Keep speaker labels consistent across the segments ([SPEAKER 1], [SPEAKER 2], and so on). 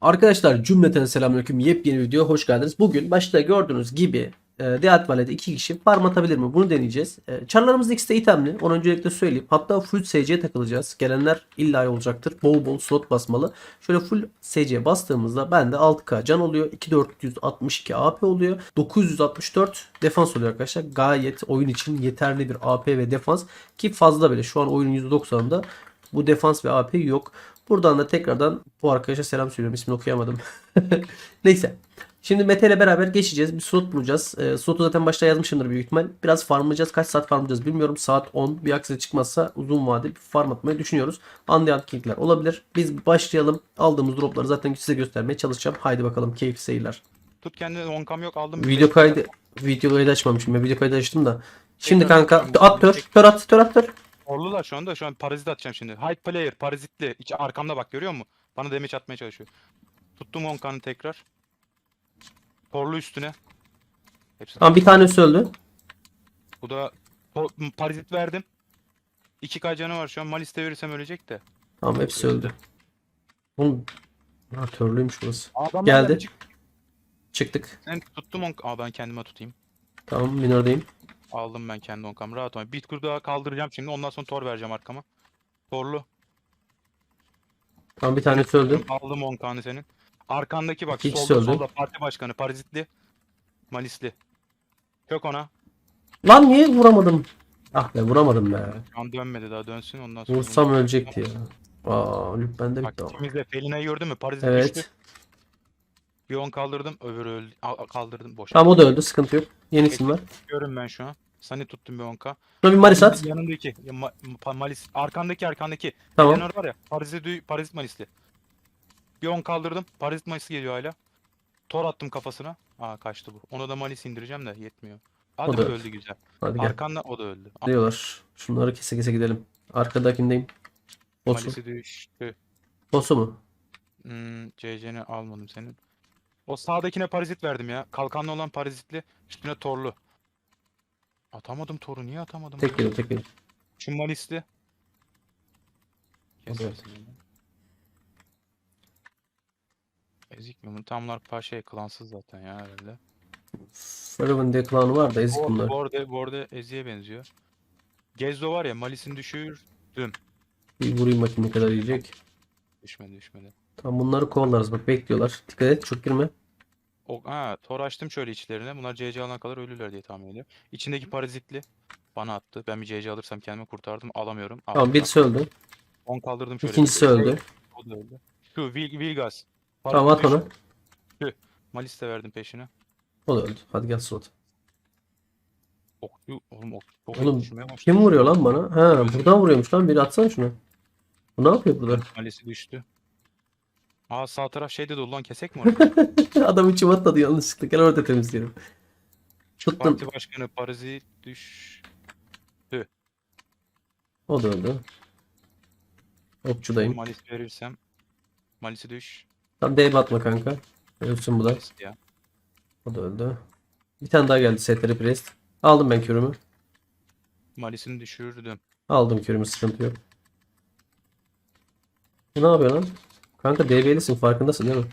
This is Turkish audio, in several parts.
[SPEAKER 1] Arkadaşlar cümleten selamünaleyküm. Yepyeni video hoş geldiniz. Bugün başta gördüğünüz gibi e, Deat Valley'de iki kişi farm atabilir mi? Bunu deneyeceğiz. E, Çarlarımız ikisi de itemli. Onu öncelikle söyleyeyim. Hatta full SC takılacağız. Gelenler illa olacaktır. Bol bol slot basmalı. Şöyle full SC bastığımızda bende 6k can oluyor. 2462 AP oluyor. 964 defans oluyor arkadaşlar. Gayet oyun için yeterli bir AP ve defans. Ki fazla bile. Şu an oyunun %90'ında bu defans ve AP yok. Buradan da tekrardan bu arkadaşa selam söylüyorum. İsmini okuyamadım. Neyse. Şimdi Mete ile beraber geçeceğiz. Bir slot bulacağız. E, slotu zaten başta yazmışımdır büyük ihtimal. Biraz farmlayacağız. Kaç saat farmlayacağız bilmiyorum. Saat 10. Bir aksi çıkmazsa uzun vadeli bir farm atmayı düşünüyoruz. Undead King'ler olabilir. Biz başlayalım. Aldığımız dropları zaten size göstermeye çalışacağım. Haydi bakalım keyifli seyirler.
[SPEAKER 2] Tut kendine 10 kam yok aldım.
[SPEAKER 1] Video kaydı video kaydı açmamışım. Ben video kaydı açtım da. Şimdi kanka at tör. Tör at. Tör at tör.
[SPEAKER 2] Orlular şu anda şu an parazit atacağım şimdi. Hide player parazitli. İç arkamda bak görüyor musun? Bana damage atmaya çalışıyor. Tuttum 10 kanı tekrar. Torlu üstüne. Hepsi.
[SPEAKER 1] Tamam bir tanesi öldü.
[SPEAKER 2] Bu da parazit verdim. 2k canı var şu an. Maliste verirsem ölecek de.
[SPEAKER 1] Tamam hepsi öldü. Oğlum ha, törlüymüş burası.
[SPEAKER 2] Adamlar
[SPEAKER 1] Geldi.
[SPEAKER 2] da çık-
[SPEAKER 1] Çıktık.
[SPEAKER 2] Sen tuttum 10 Aa ben kendime tutayım.
[SPEAKER 1] Tamam minordayım.
[SPEAKER 2] Aldım ben kendi 10 kam. Rahat ol. Bit kurdu kaldıracağım şimdi. Ondan sonra tor vereceğim arkama. Torlu.
[SPEAKER 1] Tamam bir tanesi öldü.
[SPEAKER 2] Aldım 10 kanı senin. Arkandaki bak
[SPEAKER 1] İkisi
[SPEAKER 2] solda
[SPEAKER 1] öldü.
[SPEAKER 2] solda parti başkanı parazitli. Malisli. Kök ona.
[SPEAKER 1] Lan niye vuramadım? Ah be vuramadım be.
[SPEAKER 2] Şu an dönmedi daha dönsün ondan sonra.
[SPEAKER 1] Vursam ölecekti ya. Aa lüp bende
[SPEAKER 2] Bak
[SPEAKER 1] bitti ama.
[SPEAKER 2] ikimiz de Felina'yı gördün mü? Parazit
[SPEAKER 1] Evet.
[SPEAKER 2] düştü. Bir 10 kaldırdım öbürü öldü. Al- kaldırdım boş.
[SPEAKER 1] Tamam o da öldü sıkıntı yok. Yeni isim var.
[SPEAKER 2] Görün ben şu an. Sani tuttum bir 10k.
[SPEAKER 1] Şuna bir maris at.
[SPEAKER 2] Yanındaki. Ya, ma- ma- Malis. Arkandaki arkandaki.
[SPEAKER 1] Tamam.
[SPEAKER 2] Felinor var ya. Parazit, dü- parazit Malisli. Bir 10 kaldırdım. Parazit Malisli geliyor hala. Tor attım kafasına. Aa kaçtı bu. Ona da Malis indireceğim de yetmiyor. Hadi
[SPEAKER 1] O da öldü.
[SPEAKER 2] öldü güzel.
[SPEAKER 1] Hadi gel.
[SPEAKER 2] Arkandan o da öldü.
[SPEAKER 1] Diyorlar. Şunları kese kese gidelim. Arkadakindeyim. Boss'u.
[SPEAKER 2] Malis'i düştü.
[SPEAKER 1] Boss'u mu?
[SPEAKER 2] Hmm, CC'ni almadım senin. O sağdakine parazit verdim ya. Kalkanlı olan parazitli, üstüne torlu. Atamadım toru. Niye atamadım?
[SPEAKER 1] Tek yedim tek yedim.
[SPEAKER 2] Şu malisli. Ezik mi? Bu Tamlar paşa klansız zaten ya herhalde.
[SPEAKER 1] Fervin diye klanı var da ezik
[SPEAKER 2] Bu
[SPEAKER 1] bunlar.
[SPEAKER 2] bu arada Ezi'ye benziyor. Gezdo var ya Malis'in düşür.
[SPEAKER 1] Bir vurayım bakayım ne kadar yiyecek.
[SPEAKER 2] Düşmedi düşmedi.
[SPEAKER 1] Tamam bunları kovalarız bak bekliyorlar. Dikkat et çok girme.
[SPEAKER 2] O, ha, tor açtım şöyle içlerine. Bunlar CC alana kadar ölürler diye tahmin ediyorum. İçindeki parazitli bana attı. Ben bir CC alırsam kendimi kurtardım. Alamıyorum.
[SPEAKER 1] Tamam birisi öldü.
[SPEAKER 2] 10 kaldırdım şöyle.
[SPEAKER 1] İkincisi
[SPEAKER 2] bir-
[SPEAKER 1] öldü.
[SPEAKER 2] O da öldü. Şu Vil Vilgas.
[SPEAKER 1] Tamam at onu.
[SPEAKER 2] düştü. Malis de verdim peşine.
[SPEAKER 1] O da öldü. Hadi gel slot.
[SPEAKER 2] Okçu oğlum ok, ok
[SPEAKER 1] Oğlum. Kim vuruyor lan bana? Ha buradan vuruyormuş lan. Biri atsana şunu. Bu ne yapıyor burada?
[SPEAKER 2] Malis'i düştü. Aa sağ taraf şeyde dolu lan kesek mi orayı?
[SPEAKER 1] Adam içime atladı yanlışlıkla. Gel orada temizleyelim. Tuttum.
[SPEAKER 2] Parti başkanı parazit düş.
[SPEAKER 1] O da öldü. Okçudayım.
[SPEAKER 2] Malis verirsem. Malis'i düş.
[SPEAKER 1] Tam D batma kanka. Ölsün bu da.
[SPEAKER 2] Malis ya.
[SPEAKER 1] O da öldü. Bir tane daha geldi setleri prest. Aldım ben kürümü.
[SPEAKER 2] Malis'ini düşürdüm.
[SPEAKER 1] Aldım kürümü sıkıntı yok. Bu ne yapıyor lan? Kanka DB'lisin farkındasın değil mi?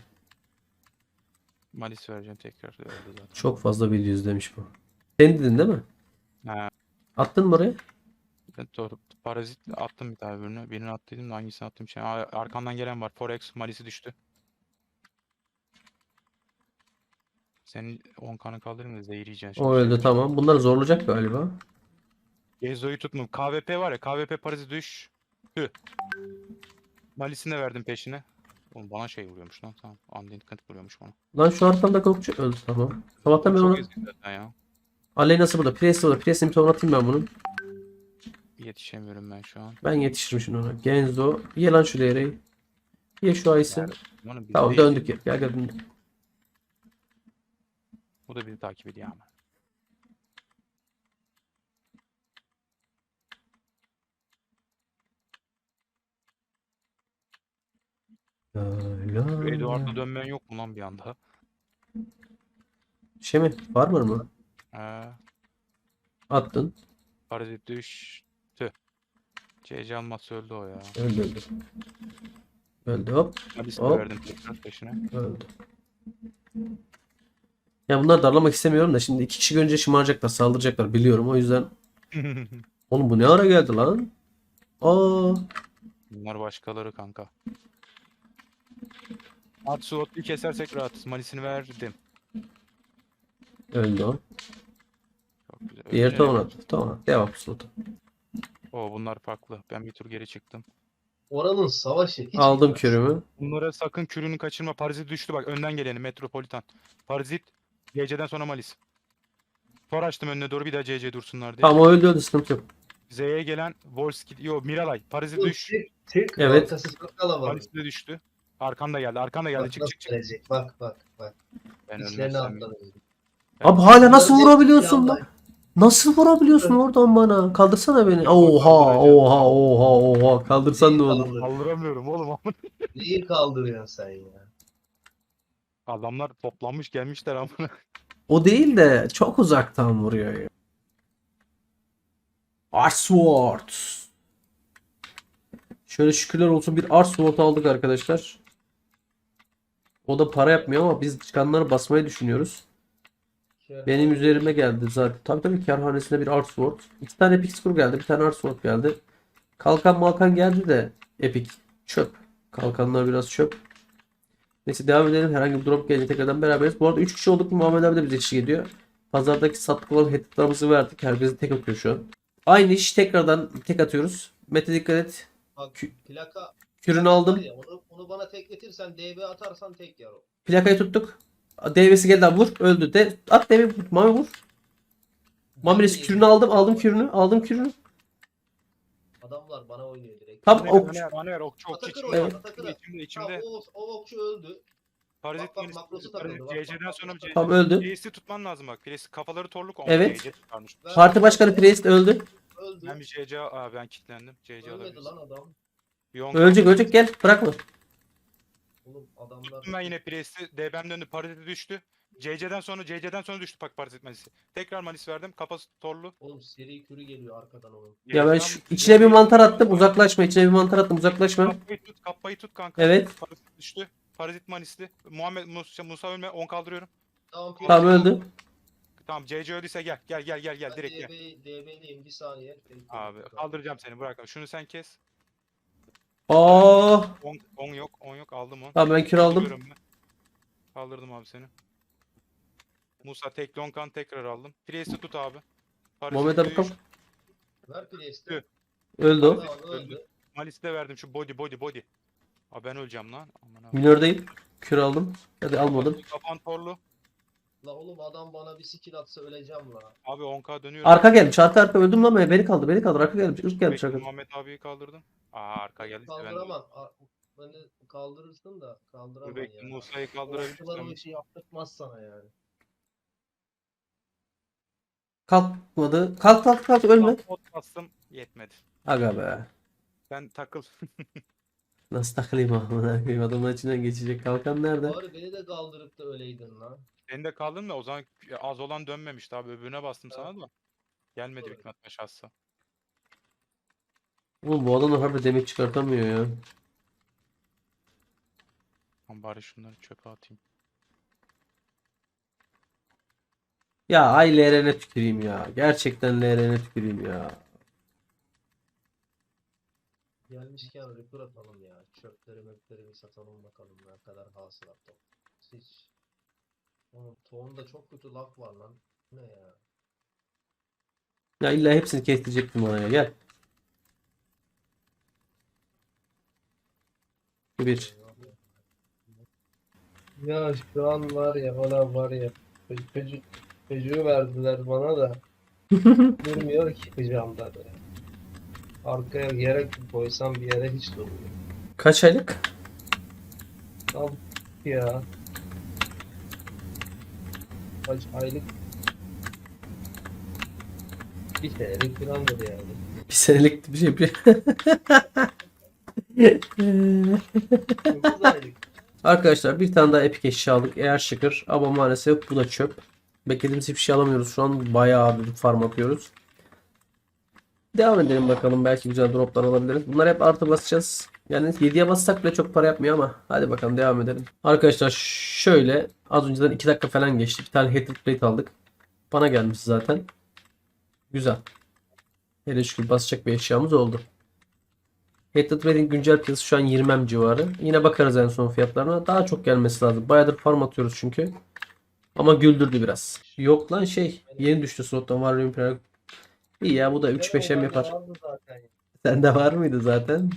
[SPEAKER 2] Malis vereceğim tekrar. Zaten.
[SPEAKER 1] Çok fazla video izlemiş bu. Sen dedin değil mi?
[SPEAKER 2] Ha,
[SPEAKER 1] Attın mı oraya?
[SPEAKER 2] ben doğru. Parazit attım bir tane birini. Birini attıydım da hangisini attım şey. Aa, arkamdan gelen var. Forex Malis'i düştü. Senin 10 kanı kaldırayım da zehir yiyeceksin.
[SPEAKER 1] O öldü tamam. Bunlar zorlayacak galiba.
[SPEAKER 2] Gezo'yu tutma. KVP var ya. KVP parası düş. Tüh. Malis'ini de verdim peşine. Oğlum bana şey vuruyormuş lan. Tamam. Undead Kent vuruyormuş bana.
[SPEAKER 1] Lan şu arkamda okçu öldü tamam. Sabahtan ben
[SPEAKER 2] ezik zaten ya.
[SPEAKER 1] Aleyna'sı burada. Priest'i burada. Priest'ini bir ton atayım ben bunun.
[SPEAKER 2] Yetişemiyorum ben şu an.
[SPEAKER 1] Ben yetişirim şimdi ona. Genzo. Ye lan şu değereyi. Ye şu ayısı. Tamam döndük ya. Gel gel.
[SPEAKER 2] Bu da bizi takip ediyor ama. Eduard'la dönmen yok mu lan bir anda?
[SPEAKER 1] Şey mi? Var mı?
[SPEAKER 2] Ee,
[SPEAKER 1] Attın.
[SPEAKER 2] parazit düştü. CC alması öldü o ya.
[SPEAKER 1] Öldü öldü. Öldü hop. Hop.
[SPEAKER 2] verdim tekrar peşine.
[SPEAKER 1] Öldü. Ya bunlar darlamak istemiyorum da şimdi iki kişi görünce şımaracaklar, saldıracaklar biliyorum. O yüzden oğlum bu ne ara geldi lan? Aa,
[SPEAKER 2] Bunlar başkaları kanka. At slotlu kesersek rahatız. Malis'ini verdim.
[SPEAKER 1] öldü o.
[SPEAKER 2] Çok güzel.
[SPEAKER 1] Diğer tamam attı. Tamam. Devam slota.
[SPEAKER 2] Oo bunlar farklı. Ben bir tur geri çıktım.
[SPEAKER 3] Oranın savaşı hiç
[SPEAKER 1] Aldım
[SPEAKER 3] bitmez.
[SPEAKER 1] kürümü.
[SPEAKER 2] Bunlara sakın kürünü kaçırma. Parazit düştü bak. Önden geleni Metropolitan. Parazit. GC'den sonra Malis. Tor açtım önüne doğru bir daha CC dursunlar diye.
[SPEAKER 1] Tamam o öldü öldü sıkıntı yok.
[SPEAKER 2] Z'ye gelen Volski. Yo Miralay. Parazit
[SPEAKER 3] Oğlum,
[SPEAKER 2] düş.
[SPEAKER 3] Tek, tek
[SPEAKER 1] Evet.
[SPEAKER 3] arkası.
[SPEAKER 2] Malis de düştü. Arkanda geldi. Arkanda geldi.
[SPEAKER 3] Bak
[SPEAKER 2] Çık çık çık.
[SPEAKER 3] gelecek. Bak bak bak.
[SPEAKER 2] Ben
[SPEAKER 3] İçlerine
[SPEAKER 2] ölmezsem.
[SPEAKER 3] atladı.
[SPEAKER 1] Abi hala nasıl vurabiliyorsun
[SPEAKER 3] hep
[SPEAKER 1] lan? Nasıl vurabiliyorsun oradan bana? Kaldırsana beni. Oha oha oha oha. Kaldırsan ne olur?
[SPEAKER 2] Kaldıramıyorum oğlum.
[SPEAKER 3] Neyi kaldırıyorsun sen ya?
[SPEAKER 2] Adamlar toplanmış gelmişler amına.
[SPEAKER 1] O değil de çok uzaktan vuruyor ya. Arsword. Şöyle şükürler olsun bir Arsword aldık arkadaşlar. O da para yapmıyor ama biz çıkanları basmayı düşünüyoruz. Benim üzerime geldi zaten. Tabii tabii karhanesine bir Arsword. İki tane Epic Score geldi. Bir tane Arsword geldi. Kalkan malkan geldi de Epic. Çöp. Kalkanlar biraz çöp. Neyse devam edelim. Herhangi bir drop gelince tekrardan beraberiz. Bu arada 3 kişi olduk mu Muhammed abi de bize eşlik ediyor. Pazardaki sattık olan headlet'larımızı verdik. Herkes tek atıyor şu an. Aynı iş tekrardan tek atıyoruz. Mete dikkat et.
[SPEAKER 3] Bak plaka
[SPEAKER 1] Kürünü aldım.
[SPEAKER 3] onu, onu bana tekletirsen DB atarsan tek yer o.
[SPEAKER 1] Plakayı tuttuk. DV'si geldi abi vur. Öldü. De at DV vur. Mami vur. Mami'nin kürünü aldım. Aldım kürünü. Aldım kürünü.
[SPEAKER 3] Adamlar bana oynuyor direkt.
[SPEAKER 1] Tam
[SPEAKER 2] Bana
[SPEAKER 1] ok.
[SPEAKER 2] ver, bana ver, bana ver. Okçu okçu
[SPEAKER 3] Atakır
[SPEAKER 2] içimde.
[SPEAKER 3] Atakır.
[SPEAKER 2] İçimde içimde.
[SPEAKER 3] Tamam, o, o okçu öldü.
[SPEAKER 2] Parazit
[SPEAKER 3] Bak, bak, makrosu takıldı, bak,
[SPEAKER 2] CC'den
[SPEAKER 3] bak,
[SPEAKER 2] sonra
[SPEAKER 3] bak.
[SPEAKER 1] Tam öldü.
[SPEAKER 2] CC'si tutman lazım bak. Piresi kafaları torluk olmuş.
[SPEAKER 1] Evet.
[SPEAKER 2] CC
[SPEAKER 1] Parti başkanı Priest öldü.
[SPEAKER 3] Öldü.
[SPEAKER 2] Ben bir CC aa ben kilitlendim. CC
[SPEAKER 3] Ölmedi lan adam.
[SPEAKER 2] On
[SPEAKER 1] Ölecek ölecek gel. Bırakma.
[SPEAKER 3] Oğlum adamlar.
[SPEAKER 2] Ben yine Priest'i. DB'm döndü. Parazit'e düştü. CC'den sonra CC'den sonra düştü bak Parazit Malis'i. Tekrar Malis verdim. Kafası torlu.
[SPEAKER 3] Oğlum seri kürü geliyor arkadan onun.
[SPEAKER 1] Ya ben şu, içine bir mantar attım. Uzaklaşma. İçine bir mantar attım. Uzaklaşma.
[SPEAKER 2] Kappayı tut, kappayı tut kanka.
[SPEAKER 1] Evet.
[SPEAKER 2] Parazit düştü. Parazit Malis'li. Muhammed Musa, Musa ölme. 10 kaldırıyorum.
[SPEAKER 3] Tamam,
[SPEAKER 1] Tamam öldü.
[SPEAKER 2] Tamam CC öldüyse gel. Gel gel gel gel direkt gel.
[SPEAKER 3] DB, DB'deyim bir saniye.
[SPEAKER 2] Abi kaldıracağım seni bırak. Şunu sen kes.
[SPEAKER 1] Aa.
[SPEAKER 2] 10 10 yok. 10 yok. Aldım 10.
[SPEAKER 1] Tamam ben kür aldım.
[SPEAKER 2] Ben. Kaldırdım abi seni. Musa tek Lonkan tekrar aldım. Priest'i tut abi.
[SPEAKER 1] Muhammed abi kalk.
[SPEAKER 3] Ver Priest'i.
[SPEAKER 1] Öldü o.
[SPEAKER 3] Öldü.
[SPEAKER 2] Malis'i de verdim şu body body body. Abi ben öleceğim lan. Aman abi.
[SPEAKER 1] Minördeyim. Kür aldım. Hadi almadım.
[SPEAKER 2] Kafan torlu.
[SPEAKER 3] La oğlum adam bana bir skill atsa öleceğim la.
[SPEAKER 2] Abi 10k dönüyorum.
[SPEAKER 1] Arka gelmiş. Arka arka öldüm lan ben. Beni kaldı. Beni kaldı. Arka gelmiş. Irk gelmiş arka.
[SPEAKER 2] Muhammed abiyi kaldırdım. Aa arka geldi. Ben de-
[SPEAKER 3] Kaldıramam. A- Beni kaldırırsın da kaldıramam
[SPEAKER 2] bekle
[SPEAKER 3] ya.
[SPEAKER 2] Musa'yı
[SPEAKER 3] Okçular o işi yaptırtmaz sana yani.
[SPEAKER 1] Kalkmadı. Kalk kalk kalk ölme.
[SPEAKER 2] Pot bastım yetmedi.
[SPEAKER 1] Aga be.
[SPEAKER 2] Ben takıl.
[SPEAKER 1] Nasıl takılayım amına koyayım adamın içinden geçecek. Kalkan nerede?
[SPEAKER 3] Bari beni de kaldırıp da öleydin lan.
[SPEAKER 2] Senin de kaldın da o zaman az olan dönmemişti abi. Öbürüne bastım sana da. Gelmedi
[SPEAKER 3] Doğru.
[SPEAKER 2] ihtimalle şahsa.
[SPEAKER 1] Oğlum bu adamlar harbi demek çıkartamıyor ya.
[SPEAKER 2] Tamam bari şunları çöpe atayım.
[SPEAKER 1] Ya ay LR'ne tüküreyim ya. Gerçekten LR'ne tüküreyim ya.
[SPEAKER 3] Gelmişken repair atalım ya. Çöpleri möpleri bir satalım bakalım ne kadar hasılat top. Hiç. Oğlum tohumda çok kötü lak var lan. Ne ya?
[SPEAKER 1] Ya illa hepsini kestirecektim bana ya. Gel. Bir.
[SPEAKER 3] Ya şu an var ya bana var ya çocuk, çocuğu verdiler bana da durmuyor ki kucağımda da. Arkaya yere koysam bir yere hiç durmuyor.
[SPEAKER 1] Kaç aylık?
[SPEAKER 3] Al ya. Kaç aylık bir senelik falandır yani.
[SPEAKER 1] Bir senelik bir şey. Bir...
[SPEAKER 3] Dokuz aylık.
[SPEAKER 1] Arkadaşlar bir tane daha epik eşya aldık. Eğer şıkır ama maalesef bu da çöp. Beklediğimiz hiçbir şey alamıyoruz şu an. Bayağı bir farm atıyoruz. Devam edelim bakalım. Belki güzel droplar alabiliriz. Bunlar hep artı basacağız. Yani 7'ye bassak bile çok para yapmıyor ama hadi bakalım devam edelim. Arkadaşlar şöyle az önceden 2 dakika falan geçti. Bir tane Hatred Plate aldık. Bana gelmiş zaten. Güzel. Hele şükür basacak bir eşyamız oldu. Hatred Plate'in güncel piyasası şu an 20 civarı. Yine bakarız en son fiyatlarına. Daha çok gelmesi lazım. Bayağıdır farm atıyoruz çünkü. Ama güldürdü biraz. Yok lan şey yeni düştü slottan var Imperial. İyi ya bu da 3-5M yapar. Sende var mıydı zaten?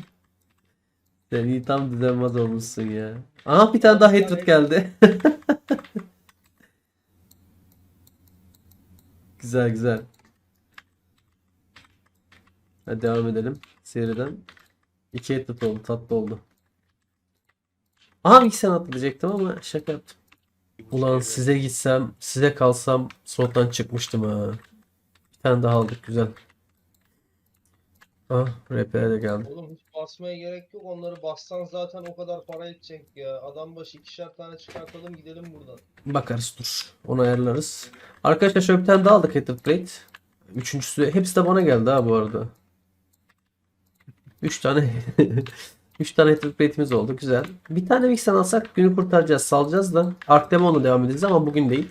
[SPEAKER 1] Sen iyi tam düzenmez olmuşsun ya. Aha bir tane daha hatred geldi. güzel güzel. Hadi devam edelim seriden. İki hatred oldu tatlı oldu. Aha bir sen atlayacaktım ama şaka yaptım. Ulan size gitsem, size kalsam slottan çıkmıştım ha. Bir tane daha aldık güzel. Ah, RP'ye de geldi.
[SPEAKER 3] Oğlum hiç basmaya gerek yok. Onları bassan zaten o kadar para edecek ya. Adam başı ikişer tane çıkartalım gidelim buradan.
[SPEAKER 1] Bakarız dur. Onu ayarlarız. Arkadaşlar şöyle bir tane daha aldık Hatred Plate. Üçüncüsü hepsi de bana geldi ha bu arada. Üç tane Üç tane Hatred Plate'imiz oldu. Güzel. Bir tane Vixen alsak günü kurtaracağız. Salacağız da Ark Demon'la devam edeceğiz ama bugün değil.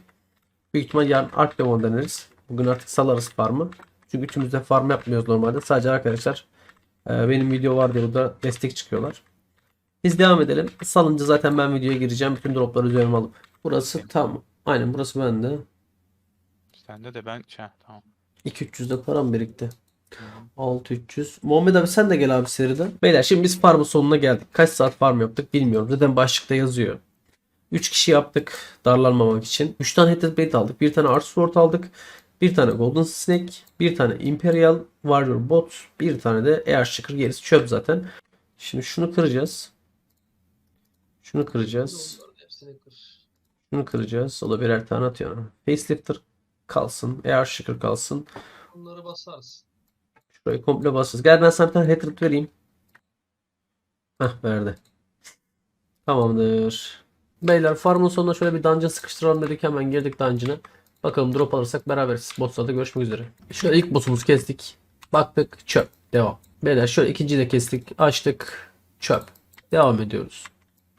[SPEAKER 1] Büyük ihtimal yarın Ark Demon deneriz. Bugün artık salarız farmı. Çünkü üçümüz de farm yapmıyoruz normalde. Sadece arkadaşlar e, benim video var diye burada destek çıkıyorlar. Biz devam edelim. Salınca zaten ben videoya gireceğim. Bütün dropları üzerime alıp. Burası tam. Aynen burası bende.
[SPEAKER 2] Sende de ben şey tamam.
[SPEAKER 1] 2-300'de param birikti. 6-300. Muhammed abi sen de gel abi seriden. Beyler şimdi biz farmın sonuna geldik. Kaç saat farm yaptık bilmiyorum. Zaten başlıkta yazıyor. 3 kişi yaptık darlanmamak için. 3 tane Hatred Blade aldık. Bir tane Art Sword aldık. Bir tane Golden Snake. Bir tane Imperial Warrior Bot. Bir tane de Air Shaker. Gerisi çöp zaten. Şimdi şunu kıracağız. Şunu kıracağız. Şunu kıracağız. O da birer tane atıyor. Facelifter kalsın. Air Shaker kalsın.
[SPEAKER 3] Bunları basarız.
[SPEAKER 1] Şurayı komple basacağız. Gel ben sana bir tane hatred vereyim. Heh verdi. Tamamdır. Beyler farmın sonuna şöyle bir dungeon sıkıştıralım dedik. Hemen girdik dungeon'a. Bakalım drop alırsak beraberiz. Boss'larda görüşmek üzere. Şöyle ilk boss'umuzu kestik. Baktık çöp. Devam. Beyler şöyle ikinciyi de kestik. Açtık. Çöp. Devam ediyoruz.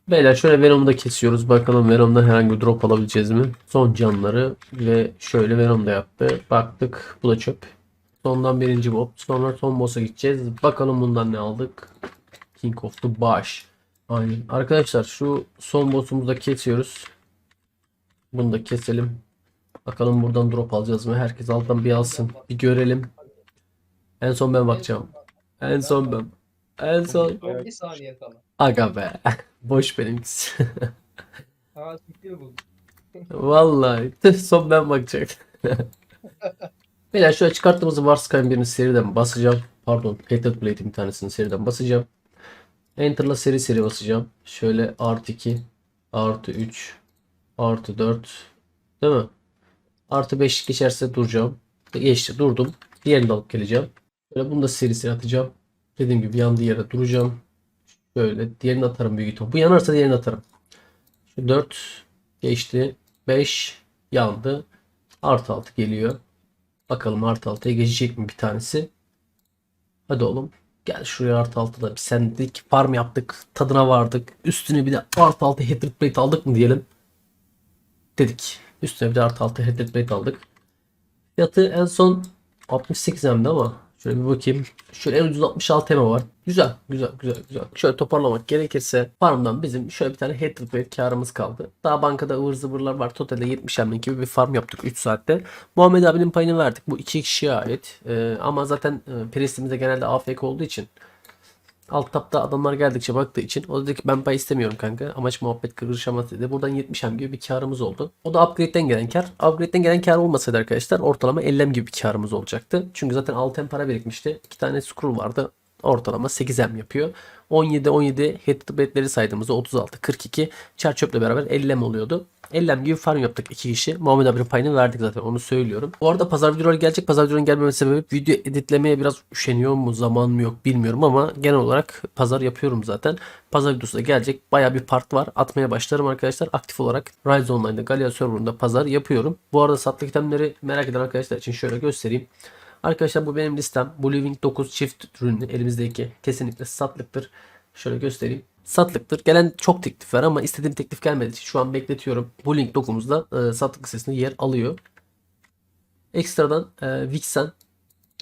[SPEAKER 1] Beyler şöyle Venom'u da kesiyoruz. Bakalım Venom'dan herhangi bir drop alabileceğiz mi? Son canları ve şöyle Venom da yaptı. Baktık. Bu da çöp. Sondan birinci mob. Sonra son boss'a gideceğiz. Bakalım bundan ne aldık. King of the Bash. Aynen. Arkadaşlar şu son boss'umuzu da kesiyoruz. Bunu da keselim. Bakalım buradan drop alacağız mı? Herkes alttan bir alsın. Bir görelim. En son ben bakacağım. En son ben. En son.
[SPEAKER 3] Bir saniye kala.
[SPEAKER 1] Aga be. Boş benimkisi.
[SPEAKER 3] Ha siktir bu.
[SPEAKER 1] Vallahi son ben bakacaktım. Beyler şöyle çıkarttığımız Warsky'ın birini seriden basacağım. Pardon, Patriot Blade'in bir tanesini seriden basacağım. Enter'la seri seri basacağım. Şöyle artı 2, artı 3, artı 4. Değil mi? Artı 5 geçerse duracağım. Geçti durdum. Diğerini alıp geleceğim. Böyle bunu da seri seri atacağım. Dediğim gibi yandığı yere duracağım. Şöyle diğerini atarım büyük ihtimal. Bu yanarsa diğerini atarım. Şu 4 geçti. 5 yandı. Artı 6 geliyor. Bakalım artı 6'ya geçecek mi bir tanesi? Hadi oğlum. Gel şuraya artı 6'da. Sen dedik farm yaptık. Tadına vardık. Üstüne bir de artı 6 Hatred Plate aldık mı diyelim. Dedik. Üstüne bir de artı 6 Hatred Plate aldık. Fiyatı en son 68 M'di ama şöyle bir bakayım. Şöyle en ucuz 66 M var. Güzel, güzel, güzel, güzel. Şöyle toparlamak gerekirse farmdan bizim şöyle bir tane Hatred Plate karımız kaldı. Daha bankada ıvır zıvırlar var. Totalde 70 M gibi bir farm yaptık 3 saatte. Muhammed abinin payını verdik. Bu iki kişiye ait. Ee, ama zaten e, Priest'imizde genelde AFK olduğu için Alt tapta adamlar geldikçe baktığı için o dedi ki ben pay istemiyorum kanka. Amaç muhabbet kırışamaz dedi. Buradan 70 M gibi bir karımız oldu. O da upgrade'den gelen kar. Upgrade'den gelen kar olmasaydı arkadaşlar ortalama 50 M gibi bir karımız olacaktı. Çünkü zaten 6 M para birikmişti. 2 tane scroll vardı. Ortalama 8 M yapıyor. 17 17 headbedleri saydığımızda 36 42 çer çöple beraber 50 M oluyordu. 50 M gibi farm yaptık iki kişi. Muhammed abinin payını verdik zaten onu söylüyorum. Bu arada pazar videoları gelecek. Pazar videoların gelmemesi sebebi video editlemeye biraz üşeniyor mu zaman mı yok bilmiyorum ama genel olarak pazar yapıyorum zaten. Pazar videosu da gelecek. Baya bir part var. Atmaya başlarım arkadaşlar. Aktif olarak Rise Online'da Galio serverında pazar yapıyorum. Bu arada sattık itemleri merak eden arkadaşlar için şöyle göstereyim. Arkadaşlar bu benim listem. Bu Living 9 çift ürünlü elimizdeki kesinlikle satlıktır. Şöyle göstereyim. Satlıktır. Gelen çok teklif var ama istediğim teklif gelmediği için şu an bekletiyorum. Bu link dokumuzda e, satlık listesinde yer alıyor. Ekstradan e, Vixen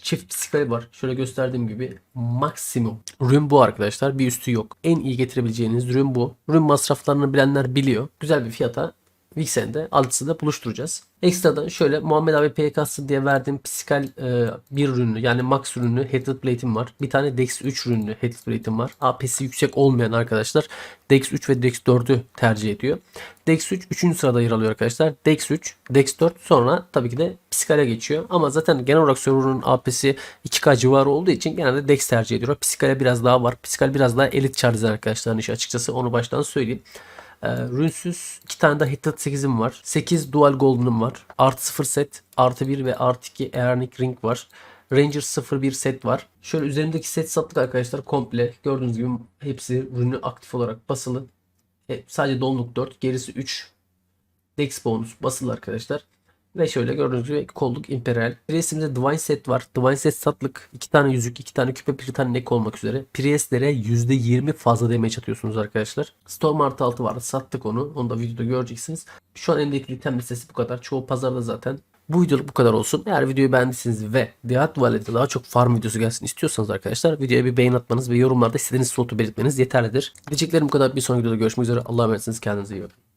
[SPEAKER 1] çift bisiklet var. Şöyle gösterdiğim gibi maksimum. Ürün bu arkadaşlar. Bir üstü yok. En iyi getirebileceğiniz ürün bu. Ürün masraflarını bilenler biliyor. Güzel bir fiyata Vixen'de altısında buluşturacağız. Ekstradan şöyle Muhammed abi PK'sı diye verdiğim psikal e, bir ürünlü yani max ürünlü headed plate'im var. Bir tane Dex 3 ürünlü headed plate'im var. AP'si yüksek olmayan arkadaşlar Dex 3 ve Dex 4'ü tercih ediyor. Dex 3 3. sırada yer alıyor arkadaşlar. Dex 3, Dex 4 sonra tabii ki de Psikal'e geçiyor. Ama zaten genel olarak server'ın AP'si 2K civarı olduğu için genelde Dex tercih ediyor. Psikal'e biraz daha var. Psikal biraz daha elit charger arkadaşların işi açıkçası onu baştan söyleyeyim. Ee, rünsüz 2 tane de Hitted 8'im var. 8 dual golden'ım var. Artı 0 set, artı 1 ve artı 2 Aeonic ring var. Ranger 01 set var. Şöyle üzerindeki set sattık arkadaşlar komple. Gördüğünüz gibi hepsi ürünü aktif olarak basılı. E, sadece donluk 4, gerisi 3. Dex bonus basılı arkadaşlar. Ve şöyle gördüğünüz gibi kolluk imperial. Priest'imizde Divine set var. Divine set satlık. 2 tane yüzük, 2 tane küpe, 1 tane neck olmak üzere. Priest'lere %20 fazla damage atıyorsunuz arkadaşlar. Storm artı 6 var. Sattık onu. Onu da videoda göreceksiniz. Şu an elimdeki item listesi bu kadar. Çoğu pazarda zaten. Bu videoluk bu kadar olsun. Eğer videoyu beğendiyseniz ve Diat Valley'de daha çok farm videosu gelsin istiyorsanız arkadaşlar videoya bir beğen atmanız ve yorumlarda istediğiniz slotu belirtmeniz yeterlidir. Diyeceklerim bu kadar. Bir sonraki videoda görüşmek üzere. Allah'a emanetsiniz. Kendinize iyi bakın.